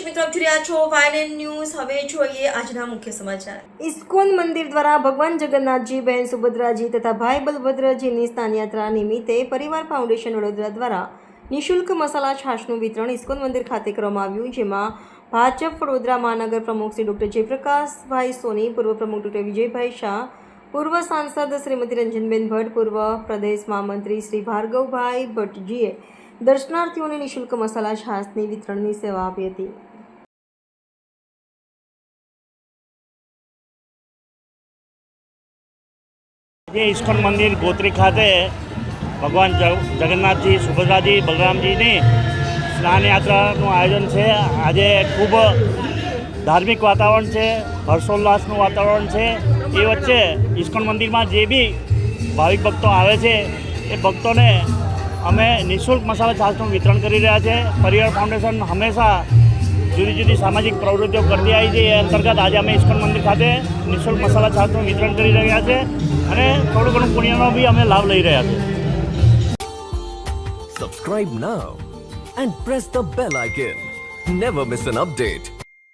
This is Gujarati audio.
મિત્રો, આપ રહ્યા છો વાયલેન ન્યૂઝ. હવે જોઈએ આજના મુખ્ય સમાચાર. ઇસ્કોન મંદિર દ્વારા ભગવાન જગન્નાથજી બહેન સુભદ્રાજી તથા ભાઈ બલભદ્રજીની સ્નાનયાત્રા નિમિત્તે પરિવાર ફાઉન્ડેશન વડોદરા દ્વારા નિઃશુલ્ક મસાલા છાશનું વિતરણ ઇસ્કોન મંદિર ખાતે કરવામાં આવ્યું, જેમાં ભાજપ વડોદરા મહાનગર પ્રમુખ શ્રી ડૉક્ટર જયપ્રકાશભાઈ સોની, પૂર્વ પ્રમુખ ડૉક્ટર વિજયભાઈ શાહ, પૂર્વ સાંસદ શ્રીમતી રંજનબેન ભટ્ટ, પૂર્વ પ્રદેશ મહામંત્રી શ્રી ભાર્ગવભાઈ ભટ્ટજીએ દર્શનાર્થીઓને નિઃશુલ્ક મસાલા છાશની વિતરણની સેવા આપી હતી. જે ઇસ્કોન મંદિર ગોત્રી ખાતે ભગવાન જગ- જગન્નાથજી, સુભદ્રાજી, બલરામજીની સ્નાન યાત્રાનું આયોજન છે. આજે ખૂબ ધાર્મિક વાતાવરણ છે, હર્ષોલ્લાસનું વાતાવરણ છે. એ વચ્ચે ઇસ્કોન મંદિરમાં જે બી ભાવિક ભક્તો આવે છે, એ ભક્તોને અમે નિઃશુલ્ક મસાલા છાશનું વિતરણ કરી રહ્યા છે. પરિવાર ફાઉન્ડેશન હંમેશા જુદી જુદી સામાજિક પ્રવૃત્તિઓ કરતી આવી છે. એ અંતર્ગત આજે અમે ઇસ્કોન મંદિર ખાતે નિઃશુલ્ક મસાલા છાશનું વિતરણ કરી રહ્યા છે અને થોડું ઘણું પુણ્યનો બી અમે લાભ લઈ રહ્યા છીએ subscribe now and press the bell icon never miss an update.